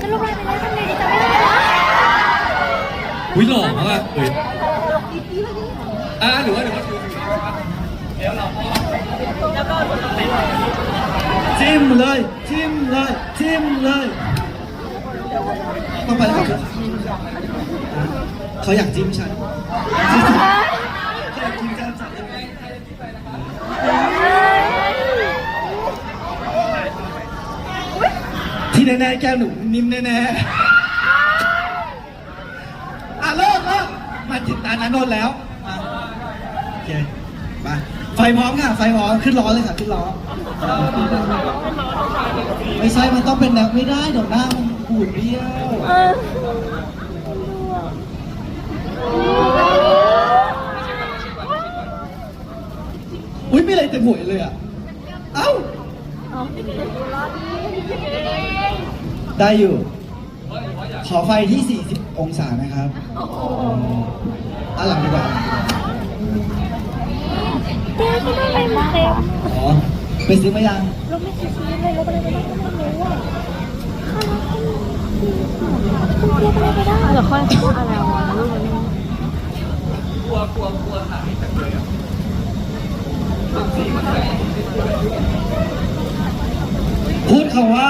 ฉันลงไลน์ไปแล้วทำไงดีจำไม่ได้แล้วอุ้ยหล่อมากเอ้ยอะหรือว่าหรือว่าถือเดี๋ยวเราพ่อจิ้มเลยจิ้มเลยจิ้มเลยต้องไปแล้วครับเขาอยากจิ้มฉันจิ้มเขาอยากจิ้มฉันจัดเลย ที่แน่ๆแก้วหนูนิ่มแน่ๆอะเลิกเลิกมาถึงตานันนท์แล้วมาโอเคมาไฟพร้อมค่ะ ไฟพร้อมขึ้นล้อเลยค่ะขึ้นล้อไม่ใช่มันต้องเป็นแนวไม่ได้เดี๋ยวหน้ามันปูดเบี้ยวอออุ้ยไม่อะไรเต็มหัวเลยอะเอ้า ได้อยู่ ขอไฟที่ 40 องศานะครับอะหลังดีกว่าเต้ที่นั่ไรมาเต็มอ๋อ ไปซื้อมายังเราไม่ซื้อเลยเราก็เลยไม่ได้ไม่รู้อะเรียกอะไรไม่ได้เดี๋ยวค่อยอะไรวะลูกมันกลัวกลัวกลัวหายจากเลยอะพูดคำว่า